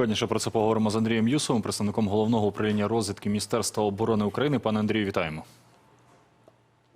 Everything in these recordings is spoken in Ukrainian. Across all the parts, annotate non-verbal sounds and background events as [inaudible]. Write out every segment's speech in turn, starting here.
Докладніше про це поговоримо з Андрієм Юсовим, представником головного управління розвідки Міністерства оборони України. Пане Андрію, вітаємо.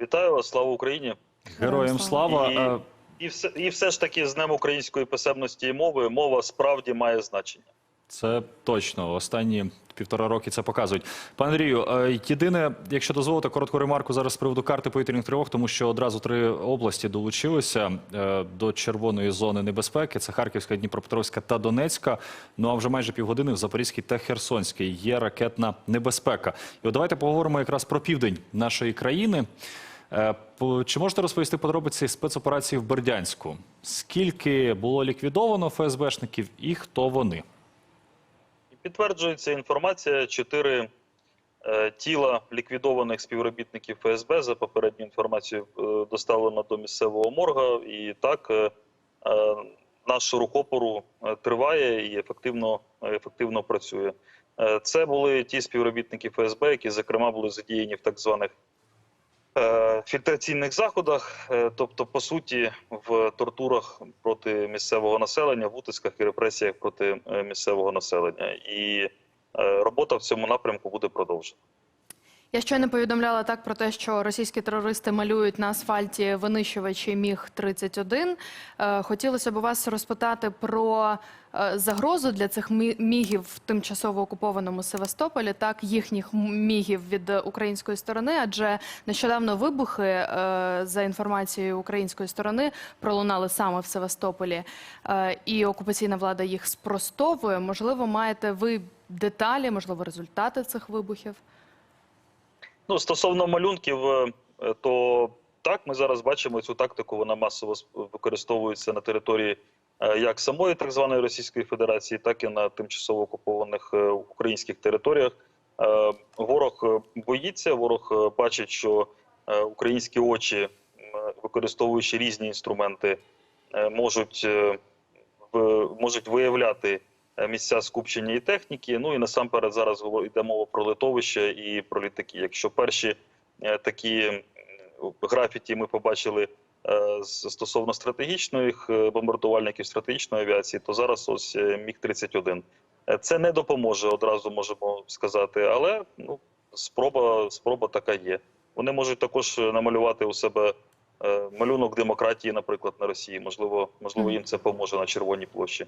Вітаю вас, слава Україні! Героям слава. І, і, все, і все ж таки з Днем української писемності і мови мова справді має значення. Це точно. Останні півтора роки це показують. Пане Андрію, е, єдине, якщо дозволите, коротку ремарку зараз з приводу карти повітряних тривог, тому що одразу три області долучилися е, до червоної зони небезпеки. Це Харківська, Дніпропетровська та Донецька. Ну а вже майже півгодини в Запорізькій та Херсонській є ракетна небезпека. І от давайте поговоримо якраз про південь нашої країни. Е, Чи можете розповісти подробиці спецоперації в Бердянську? Скільки було ліквідовано ФСБшників і хто вони? Підтверджується інформація: чотири е, тіла ліквідованих співробітників ФСБ за попередню інформацію е, доставлено до місцевого морга. І так е, е, наш рух е, триває і ефективно, ефективно працює. Е, Це були ті співробітники ФСБ, які зокрема були задіяні в так званих е, фільтраційних заходах, е, тобто, по суті, в тортурах проти місцевого населення, в утисках і репресіях проти е, місцевого населення. І е, робота в цьому напрямку буде продовжена. Я щойно повідомляла так про те, що російські терористи малюють на асфальті винищувачі міг 31 Е, Хотілося б вас розпитати про е, загрозу для цих мігів в тимчасово окупованому Севастополі, так їхніх мігів від української сторони, адже нещодавно вибухи е, за інформацією української сторони пролунали саме в Севастополі, і окупаційна влада їх спростовує. Можливо, маєте ви деталі, можливо, результати цих вибухів. Ну, стосовно малюнків, е, е, то так, ми зараз бачимо цю тактику. Вона масово використовується на території е, як самої так званої Російської Федерації, так і на тимчасово окупованих українських територіях. Ворог боїться, ворог бачить, що українські очі, використовуючи різні інструменти, можуть, можуть виявляти місця скупчення і техніки. Ну і насамперед зараз йде мова про литовище і про літаки. Якщо перші е, такі графіті ми побачили е, стосовно стратегічних е, бомбардувальників стратегічної авіації, то зараз ось е, міг 31 Е, Це не допоможе, одразу можемо сказати, але ну спроба, спроба така є. Вони можуть також е, намалювати у себе е, малюнок демократії, наприклад, на Росії. Можливо, можливо, їм це поможе на Червоній площі е,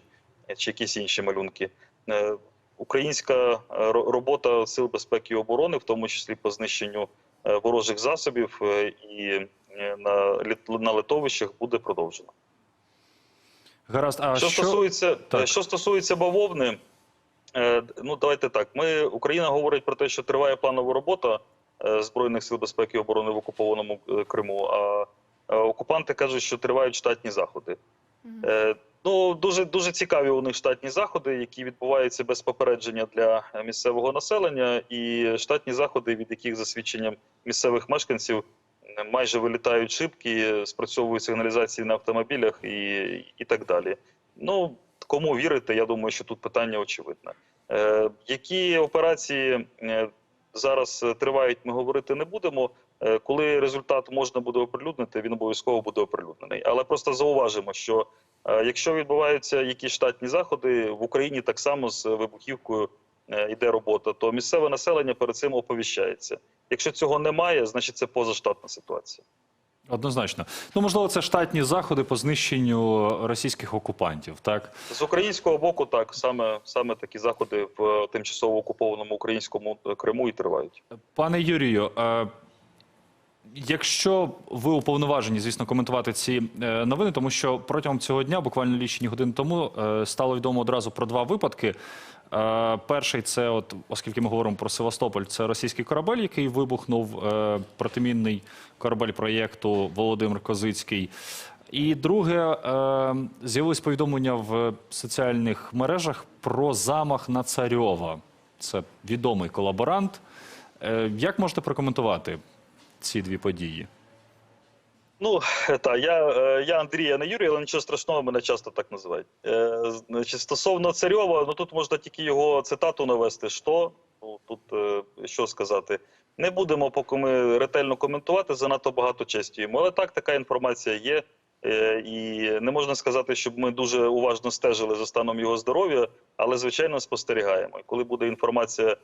чи якісь інші малюнки. Е, Українська е, робота сил безпеки і оборони, в тому числі по знищенню е, ворожих засобів е, і е, на на литовищах, буде продовжена. Гаразд, а Що що, стосується Так. е, що стосується бавовни, е, ну давайте так. Ми Україна говорить про те, що триває планова робота е, збройних сил безпеки і оборони в окупованому е, Криму. А е, окупанти кажуть, що тривають штатні заходи. Е, Ну дуже дуже цікаві у них штатні заходи, які відбуваються без попередження для е, місцевого населення, і штатні заходи, від яких за свідченням місцевих мешканців майже вилітають шибки, спрацьовують сигналізації на автомобілях і, і так далі. Ну кому вірити, я думаю, що тут питання очевидне. Е, які операції е, зараз е, тривають, ми говорити не будемо. Е, коли результат можна буде оприлюднити, він обов'язково буде оприлюднений. Але просто зауважимо, що е, якщо відбуваються якісь штатні заходи в Україні, так само з вибухівкою йде робота, то місцеве населення перед цим оповіщається. Якщо цього немає, значить це позаштатна ситуація. Однозначно? Ну можливо, це штатні заходи по знищенню російських окупантів, так? З українського боку, так саме саме такі заходи в тимчасово окупованому українському е, Криму і тривають. Пане Юрію, е, якщо ви уповноважені, звісно, коментувати ці е, новини, тому що протягом цього дня, буквально лічені години тому, е, стало відомо одразу про два випадки. Е, Перший це, от, оскільки ми говоримо про Севастополь, це російський корабель, який вибухнув е, протимінний корабель проєкту Володимир Козицький. І друге, е, з'явилось повідомлення в соціальних мережах про замах на Царьова. Це відомий колаборант. Як можете прокоментувати ці дві події? Ну [laughs] та я, е, я Андрій, а не Юрій, але нічого страшного, мене часто так називають. Е, Значить, стосовно Царьова, ну тут можна тільки його цитату навести. Що ну тут е, що сказати? Не будемо, поки ми ретельно коментувати, занадто багато честі йому. Але так, така інформація є. Е, І не можна сказати, щоб ми дуже уважно стежили за станом його здоров'я, але звичайно спостерігаємо. І коли буде інформація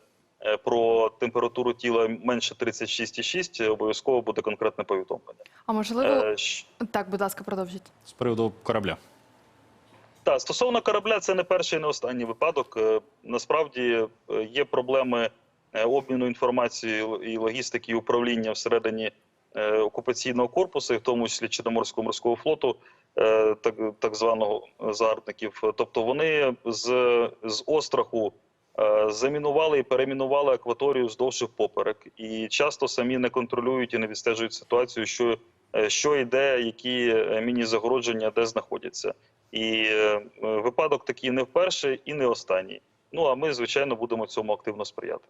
про температуру тіла менше 36,6, обов'язково буде конкретне повідомлення. А можливо, Е, щ- так, будь ласка, продовжіть. З приводу корабля. Так, стосовно корабля, це не перший і не останній випадок. Е, Насправді е, є проблеми е, обміну інформацією і логістики і управління всередині е, окупаційного корпусу, і в тому числі Чорноморського морського флоту, е, так, так званого е, загарбників. Тобто вони з, з остраху е, замінували і перемінували акваторію здовж і поперек, і часто самі не контролюють і не відстежують ситуацію, що, е, що йде, які е, міні-загородження де знаходяться. І е, випадок такий не вперше і не останній. Ну а ми, звичайно, будемо цьому активно сприяти.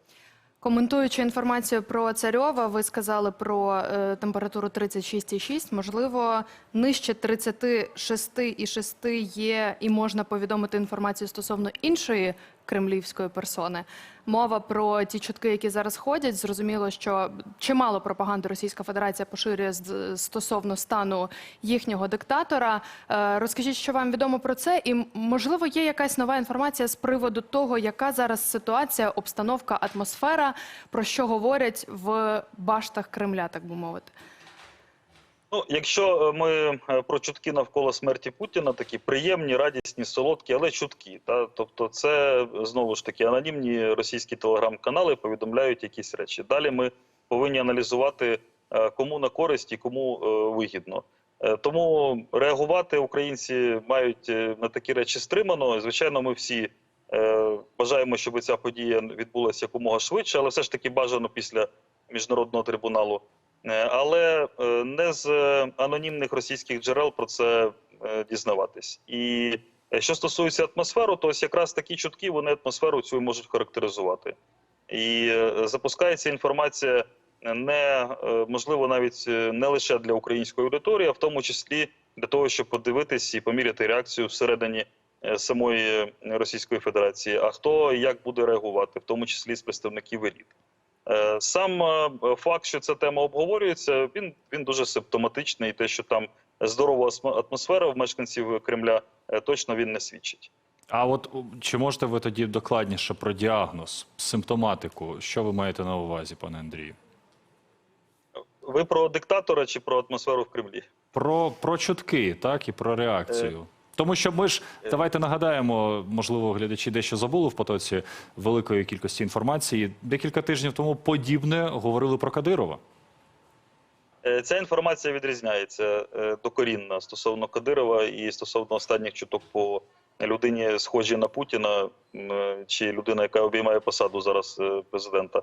Коментуючи інформацію про Царьова, ви сказали про е, температуру 36,6. Можливо, нижче 36,6 є і можна повідомити інформацію стосовно іншої кремлівської персони. Мова про ті чутки, які зараз ходять. Зрозуміло, що чимало пропаганди Російська Федерація поширює стосовно стану їхнього диктатора. Е, Розкажіть, що вам відомо про це, і можливо є якась нова інформація з приводу того, яка зараз ситуація, обстановка, атмосфера, про що говорять в баштах Кремля, так би мовити. Ну, якщо е, ми е, про чутки навколо смерті Путіна, такі приємні, радісні, солодкі, але чутки. Та тобто, це знову ж таки анонімні російські телеграм-канали повідомляють якісь речі. Далі ми повинні аналізувати, е, кому на користь і кому вигідно. Тому реагувати українці мають на такі речі стримано. Звичайно, ми всі бажаємо, щоб ця подія відбулася якомога швидше, але все ж таки бажано після міжнародного трибуналу. Е, але е, не з е, анонімних російських джерел про це дізнаватись. І що стосується атмосферу, то ось якраз такі чутки вони атмосферу цю можуть характеризувати. І запускається інформація не можливо навіть не лише для української аудиторії, а в тому числі для того, щоб подивитись і поміряти реакцію всередині самої Російської Федерації. А хто як буде реагувати, в тому числі з представників еліт. Е, Сам е, факт, що ця тема обговорюється, він, він дуже симптоматичний. І те, що там здорова атмосфера в мешканців Кремля, е, точно він не свідчить. А от чи можете ви тоді докладніше про діагноз, симптоматику? Що ви маєте на увазі, пане Андрію? Ви про диктатора чи про атмосферу в Кремлі? Про, про чутки, так, і про реакцію. Тому що ми ж давайте нагадаємо, можливо, глядачі дещо забули в потоці великої кількості інформації. Декілька тижнів тому подібне говорили про Кадирова. Е, Ця інформація відрізняється е, докорінно стосовно Кадирова і стосовно останніх чуток по людині, схожій на Путіна, чи людина, яка обіймає посаду зараз е, президента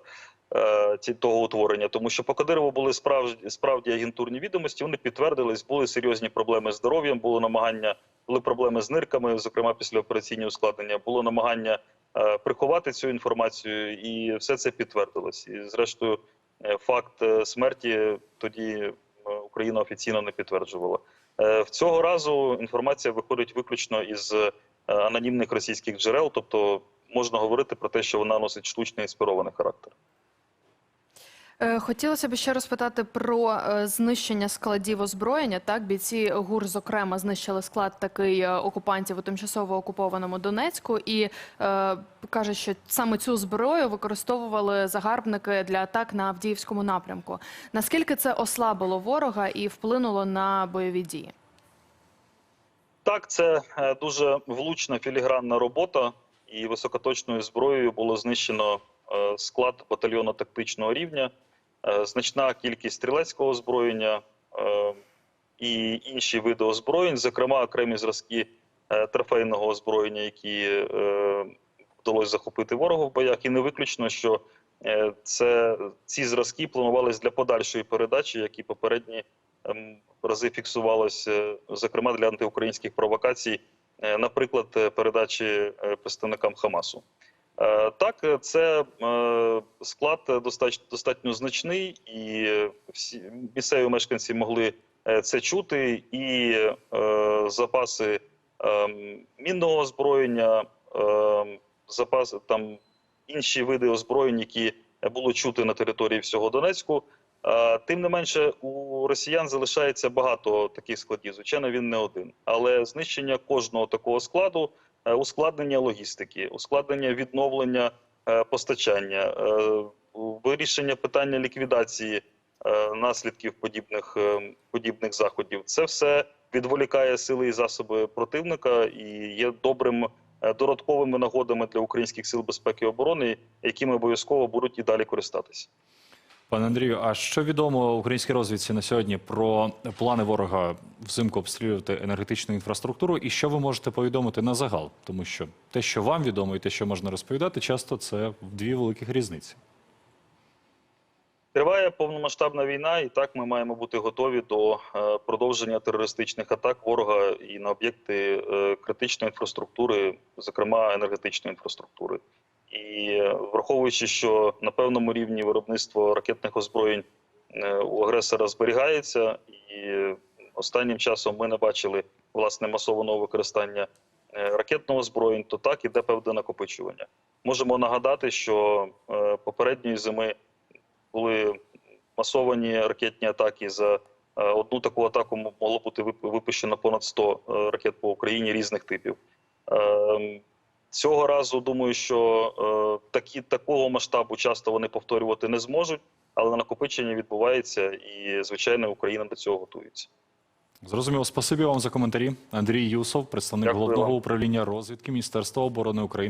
того утворення. Тому що по Кадирову були справді справді агентурні відомості. Вони підтвердились, були серйозні проблеми з здоров'ям, було намагання, були проблеми з нирками, зокрема після операційного ускладнення, було намагання е, приховати цю інформацію, і все це підтвердилось. І зрештою. Е, факт е, смерті тоді Україна офіційно не підтверджувала. В цього разу інформація виходить виключно із анонімних російських джерел, тобто можна говорити про те, що вона носить штучний інспірований характер. Е, Хотілося б ще розпитати про е, знищення складів озброєння. Так, бійці ГУР, зокрема, знищили склад такий е, окупантів у тимчасово окупованому Донецьку, і е, каже, що саме цю зброю використовували загарбники для атак на Авдіївському напрямку. Наскільки це ослабило ворога і вплинуло на бойові дії? Так, це дуже влучна філігранна робота, і високоточною зброєю було знищено склад батальйону тактичного рівня, значна кількість стрілецького озброєння е, і інші види озброєнь, зокрема окремі зразки е, трофейного озброєння, які е, вдалося захопити ворогу в боях, і не виключно, що е, це ці зразки планувались для подальшої передачі, як і попередні ем, рази фіксувалося, зокрема для антиукраїнських провокацій, е, наприклад, е, передачі е, представникам Хамасу. Е, Так, це е, склад достатньо, достатньо значний, і всі місцеві мешканці могли е, це чути, і запаси е, мінного озброєння, е, запаси там інші види озброєнь, які було чути на території всього Донецьку. Тим не менше, у росіян залишається багато таких складів. Звичайно, він не один. Але знищення кожного такого складу, ускладнення логістики, ускладнення відновлення е, постачання, е, вирішення питання ліквідації е, наслідків подібних, е, подібних заходів. Це все відволікає сили і засоби противника і є добрим е, додатковими нагодами для українських сил безпеки і оборони, якими обов'язково будуть і далі користатися. Пане Андрію, а що відомо українській розвідці на сьогодні про плани ворога взимку обстрілювати енергетичну інфраструктуру? І що ви можете повідомити на загал? Тому що те, що вам відомо, і те, що можна розповідати, часто це дві великих різниці. Триває повномасштабна війна, і так ми маємо бути готові до е, продовження терористичних атак ворога і на об'єкти е, критичної інфраструктури, зокрема енергетичної інфраструктури. І враховуючи, що на певному рівні виробництво ракетних озброєнь е, у агресора зберігається, і останнім часом ми не бачили власне масованого використання е, ракетного озброєнь, то так іде певне накопичування. Можемо нагадати, що е, попередньої зими були масовані ракетні атаки. За одну таку атаку могло бути вип- випущено понад 100 е, ракет по Україні різних типів. Цього разу думаю, що е, такі такого масштабу часто вони повторювати не зможуть, але накопичення відбувається, і звичайно Україна до цього готується. Зрозуміло, спасибі вам за коментарі. Андрій Юсов, представник Дякую головного вам. управління розвідки Міністерства оборони України.